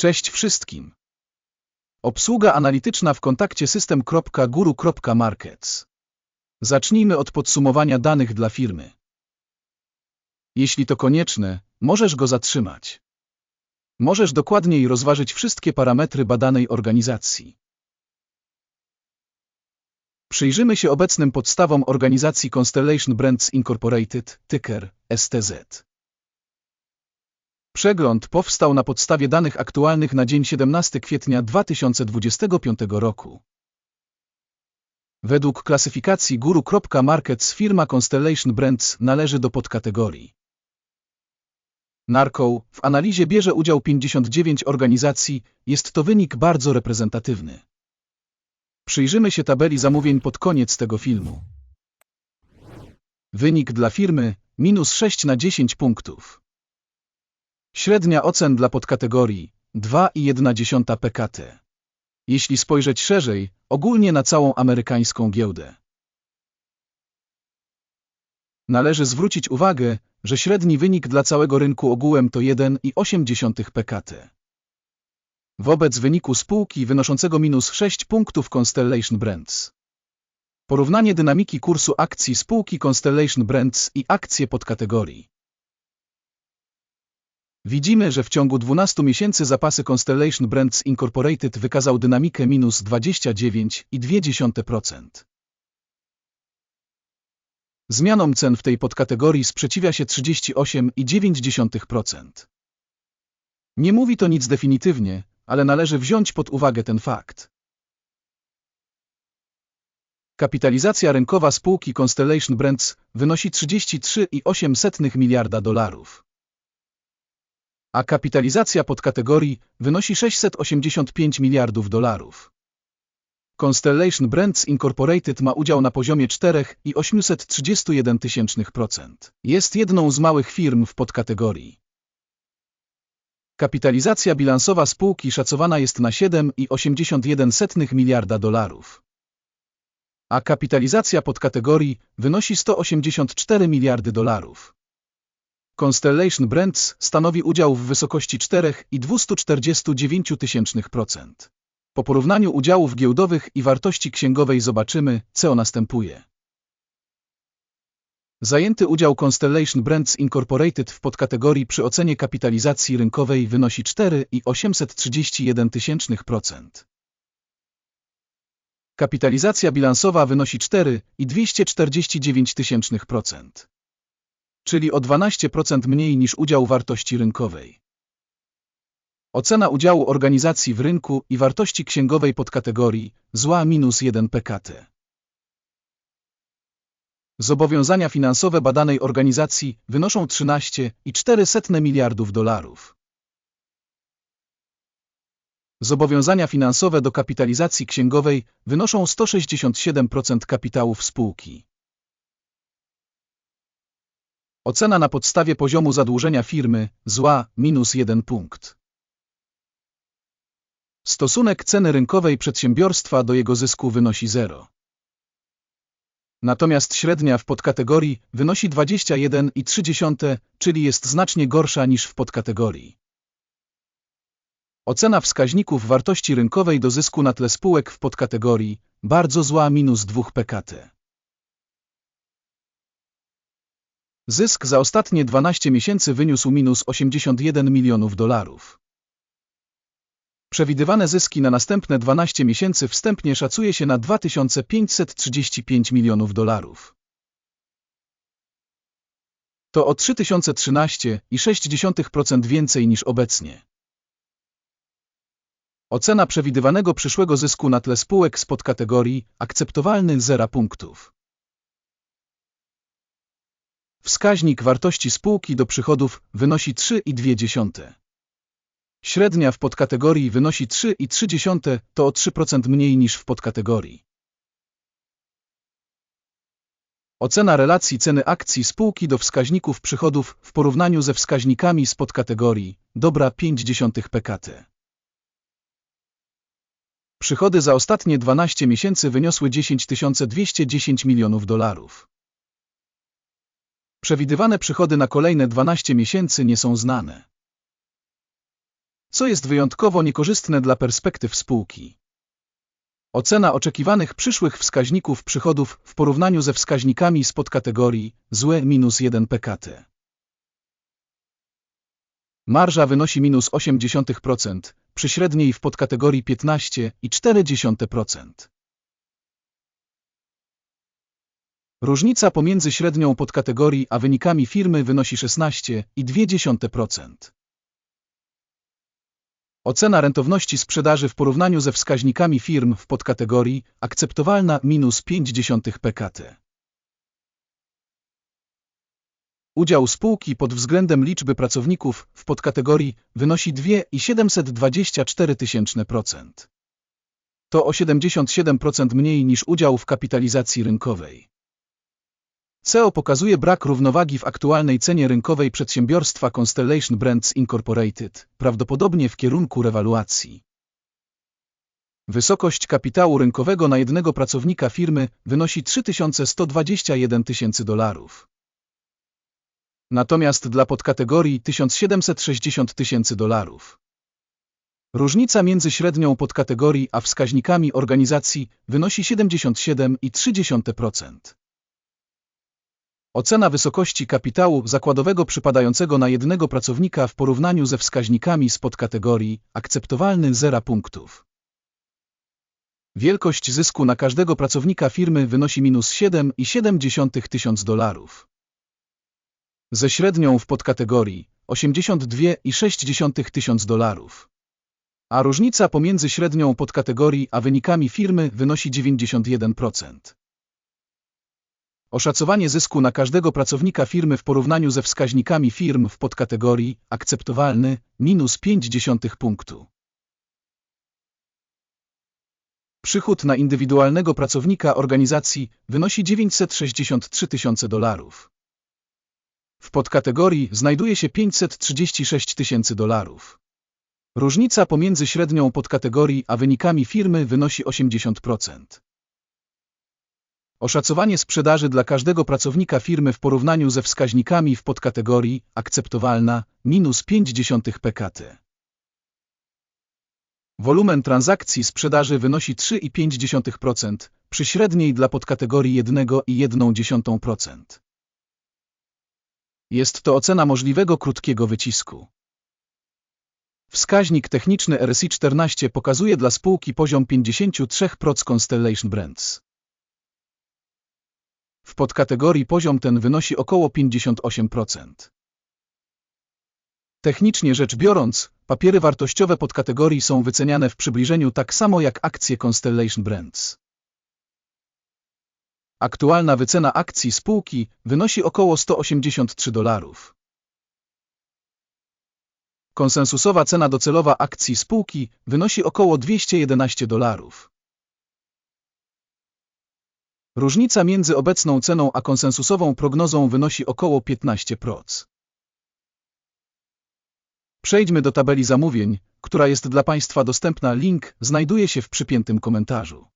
Cześć wszystkim. Obsługa analityczna w kontakcie system.guru.markets. Zacznijmy od podsumowania danych dla firmy. Jeśli to konieczne, możesz go zatrzymać. Możesz dokładniej rozważyć wszystkie parametry badanej organizacji. Przyjrzymy się obecnym podstawom organizacji Constellation Brands Incorporated, ticker STZ. Przegląd powstał na podstawie danych aktualnych na dzień 17 kwietnia 2025 roku. Według klasyfikacji Guru.Markets firma Constellation Brands należy do podkategorii. Narco w analizie bierze udział 59 organizacji, jest to wynik bardzo reprezentatywny. Przyjrzymy się tabeli zamówień pod koniec tego filmu. Wynik dla firmy minus 6 na 10 punktów. Średnia ocen dla podkategorii 2,1 PKT. Jeśli spojrzeć szerzej, ogólnie na całą amerykańską giełdę. Należy zwrócić uwagę, że średni wynik dla całego rynku ogółem to 1,8 PKT. Wobec wyniku spółki wynoszącego minus 6 punktów Constellation Brands. Porównanie dynamiki kursu akcji spółki Constellation Brands i akcje podkategorii. Widzimy, że w ciągu 12 miesięcy zapasy Constellation Brands Incorporated wykazał dynamikę minus 29,2%. Zmianom cen w tej podkategorii sprzeciwia się 38,9%. Nie mówi to nic definitywnie, ale należy wziąć pod uwagę ten fakt. Kapitalizacja rynkowa spółki Constellation Brands wynosi 33,8 miliarda dolarów. A kapitalizacja podkategorii wynosi 685 miliardów dolarów. Constellation Brands Incorporated ma udział na poziomie 4,831%. Jest jedną z małych firm w podkategorii. Kapitalizacja bilansowa spółki szacowana jest na 7,81 miliarda dolarów. A kapitalizacja podkategorii wynosi 184 miliardy dolarów. Constellation Brands stanowi udział w wysokości 4,249%. Po porównaniu udziałów giełdowych i wartości księgowej zobaczymy, co następuje. Zajęty udział Constellation Brands Incorporated w podkategorii przy ocenie kapitalizacji rynkowej wynosi 4,831%. Kapitalizacja bilansowa wynosi 4,249%, czyli o 12% mniej niż udział wartości rynkowej. Ocena udziału organizacji w rynku i wartości księgowej podkategorii zła minus 1 PKT. Zobowiązania finansowe badanej organizacji wynoszą 13,4 miliardów dolarów. Zobowiązania finansowe do kapitalizacji księgowej wynoszą 167% kapitałów spółki. Ocena na podstawie poziomu zadłużenia firmy zła minus 1 punkt. Stosunek ceny rynkowej przedsiębiorstwa do jego zysku wynosi 0. Natomiast średnia w podkategorii wynosi 21,3, czyli jest znacznie gorsza niż w podkategorii. Ocena wskaźników wartości rynkowej do zysku na tle spółek w podkategorii bardzo zła minus 2 PKT. Zysk za ostatnie 12 miesięcy wyniósł minus 81 milionów dolarów. Przewidywane zyski na następne 12 miesięcy wstępnie szacuje się na 2535 milionów dolarów. To o 3013,6% więcej niż obecnie. Ocena przewidywanego przyszłego zysku na tle spółek z podkategorii akceptowalny 0 punktów. Wskaźnik wartości spółki do przychodów wynosi 3,2. Średnia w podkategorii wynosi 3,3, to o 3% mniej niż w podkategorii. Ocena relacji ceny akcji spółki do wskaźników przychodów w porównaniu ze wskaźnikami z podkategorii dobra 0,5 PKT. Przychody za ostatnie 12 miesięcy wyniosły 10 210 milionów dolarów. Przewidywane przychody na kolejne 12 miesięcy nie są znane. co jest wyjątkowo niekorzystne dla perspektyw spółki. Ocena oczekiwanych przyszłych wskaźników przychodów w porównaniu ze wskaźnikami z podkategorii złe minus 1 PKT. Marża wynosi minus 0,8%, przy średniej w podkategorii 15,4%. Różnica pomiędzy średnią podkategorii a wynikami firmy wynosi 16,2%. Ocena rentowności sprzedaży w porównaniu ze wskaźnikami firm w podkategorii akceptowalna minus 0,5 PKT. Udział spółki pod względem liczby pracowników w podkategorii wynosi 2,724%. To o 77% mniej niż udział w kapitalizacji rynkowej. CEO pokazuje brak równowagi w aktualnej cenie rynkowej przedsiębiorstwa Constellation Brands Incorporated, prawdopodobnie w kierunku rewaluacji. Wysokość kapitału rynkowego na jednego pracownika firmy wynosi 3121 tysięcy dolarów. Natomiast dla podkategorii 1760 tysięcy dolarów. Różnica między średnią podkategorii a wskaźnikami organizacji wynosi 77,3%. Ocena wysokości kapitału zakładowego przypadającego na jednego pracownika w porównaniu ze wskaźnikami z podkategorii akceptowalny 0 punktów. Wielkość zysku na każdego pracownika firmy wynosi minus 7,7 tysiąc dolarów. Ze średnią w podkategorii 82,6 tysiąc dolarów. A różnica pomiędzy średnią podkategorii a wynikami firmy wynosi 91%. Oszacowanie zysku na każdego pracownika firmy w porównaniu ze wskaźnikami firm w podkategorii akceptowalny minus 0,5 punktu. Przychód na indywidualnego pracownika organizacji wynosi 963 tysiące dolarów. W podkategorii znajduje się 536 tysięcy dolarów. Różnica pomiędzy średnią podkategorii a wynikami firmy wynosi 80%. Oszacowanie sprzedaży dla każdego pracownika firmy w porównaniu ze wskaźnikami w podkategorii akceptowalna minus 0,5 PKT. Wolumen transakcji sprzedaży wynosi 3,5% przy średniej dla podkategorii 1,1%. Jest to ocena możliwego krótkiego wycisku. Wskaźnik techniczny RSI 14 pokazuje dla spółki poziom 53% Constellation Brands. W podkategorii poziom ten wynosi około 58%. Technicznie rzecz biorąc, papiery wartościowe podkategorii są wyceniane w przybliżeniu tak samo jak akcje Constellation Brands. Aktualna wycena akcji spółki wynosi około 183 dolarów. Konsensusowa cena docelowa akcji spółki wynosi około 211 dolarów. Różnica między obecną ceną a konsensusową prognozą wynosi około 15%. Przejdźmy do tabeli zamówień, która jest dla Państwa dostępna. Link znajduje się w przypiętym komentarzu.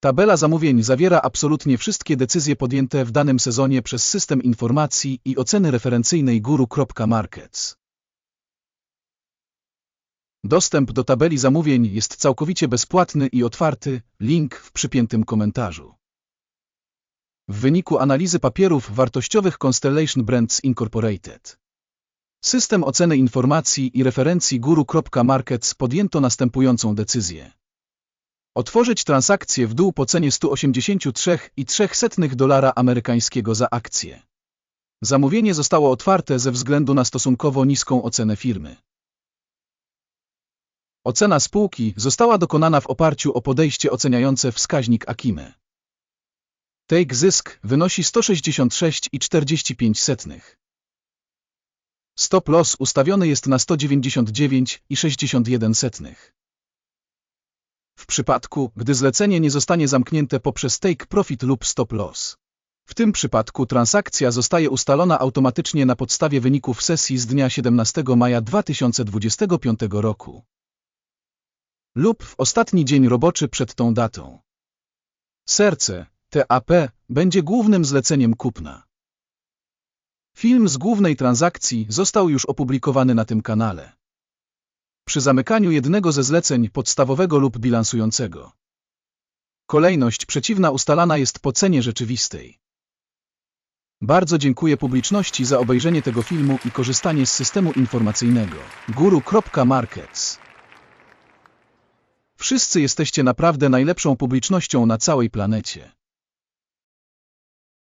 Tabela zamówień zawiera absolutnie wszystkie decyzje podjęte w danym sezonie przez system informacji i oceny referencyjnej guru.markets. Dostęp do tabeli zamówień jest całkowicie bezpłatny i otwarty, link w przypiętym komentarzu. W wyniku analizy papierów wartościowych Constellation Brands Incorporated. System oceny informacji i referencji guru.markets podjęto następującą decyzję. Otworzyć transakcję w dół po cenie 183,03 dolara amerykańskiego za akcję. Zamówienie zostało otwarte ze względu na stosunkowo niską ocenę firmy. Ocena spółki została dokonana w oparciu o podejście oceniające wskaźnik Akime. Take zysk wynosi 166,45. Stop loss ustawiony jest na 199,61. W przypadku, gdy zlecenie nie zostanie zamknięte poprzez take profit lub stop loss. W tym przypadku transakcja zostaje ustalona automatycznie na podstawie wyników sesji z dnia 17 maja 2025 roku lub w ostatni dzień roboczy przed tą datą. Serce, TAP, będzie głównym zleceniem kupna. Film z głównej transakcji został już opublikowany na tym kanale. przy zamykaniu jednego ze zleceń podstawowego lub bilansującego. Kolejność przeciwna ustalana jest po cenie rzeczywistej. Bardzo dziękuję publiczności za obejrzenie tego filmu i korzystanie z systemu informacyjnego guru.markets. Wszyscy jesteście naprawdę najlepszą publicznością na całej planecie.